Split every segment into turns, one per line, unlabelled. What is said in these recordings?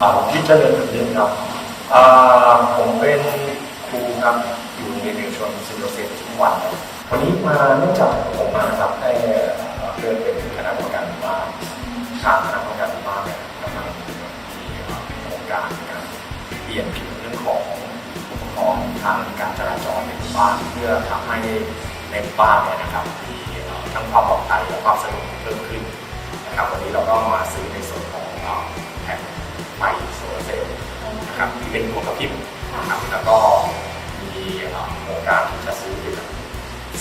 อ่าผมพิจารณาเรื่องครับอ่าผมเป็นครูครับอยู่ในเรียนชนซิโรเซนทุกวันครับวันนี้มาเนื่องจากผมมาครับได้เอ่อเพื่อนเป็นคณะกรรมการหมู่บ้านทางคณะกรรมการหมู่บ้านเนี่ยกำลังมีโครงการในการเปลี่ยนผิวเรื่องของขอุปกรณ์ทางการจราจรในหมู่บ้านเพื่อทำให้ในหมู่บ้านเนี่ยนะครับมีเอ่อทั้งความปลอดภัยและความสะดวกเพิ่มขึ้นนะครับวันนี้เราก็มาซื้อ ไฟโซลาร์เซลล์นะครับที่เป็นหัวกระพริบนะครับแล้วก็มีโครงการที่จะซื้อเป็น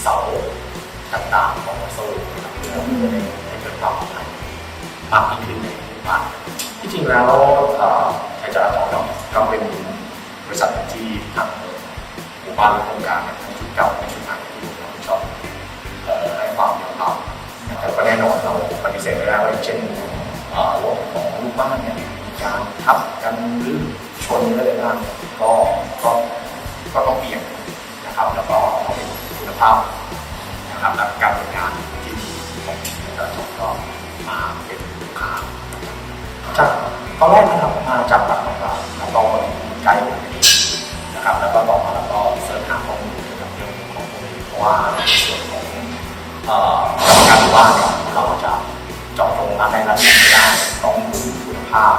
เสาต่างๆของโซลนะครับเพื่อจะได้ให้เกิดความปลอดภัยมากยิ่งขึ้นในบ้านที่จริงแล้วเอ่อไทยจราจรเนาะก็เป็นบริษัทที่ทางหมู่บ้านหรือโครงการเนี่ยทั้งชุดเก่าและชุดใหม่ที่ผมรับผิดชอบให้ความยอมรับนะครับก็แน่นอนเราปฏิเสธไม่ได้ว่าเช่นเอ่อรถของลูกบ้านเนี่ย การทับกันหรือชนอะไรบ้างก็ก็ก็ต้องเปลี่ยนนะครับ แล้วก็ต้องเป็นคุณภาพนะครับและการทำงานที่ดีของแต่ละจุดก็มาเป็นลูกค้าจากตอนแรกนะครับมาจากต่างจังหวัดแล้วก็ใกล้กันเองนะครับ แล้วก็ต่อมาแล้วก็เสิร์ชหาข้อมูลเกี่ยวกับเรื่องของพวกนี้เพราะว่าในส่วนของการหมู่าเนี่ยเราจะเจาะจงร้านใดร้านหนึ่งไม่ได้ต้องดูคุณภาพ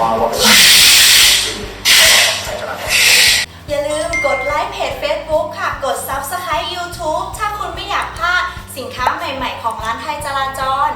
ว่าว่าเป็นอย่า
ลืมกดไลค์เพจ Facebook ค่ะ
กด Subscribe YouTube ถ้าคุณไม่อยากพลาดสินค้าใหม่ ๆ ของร้านไทยจราจร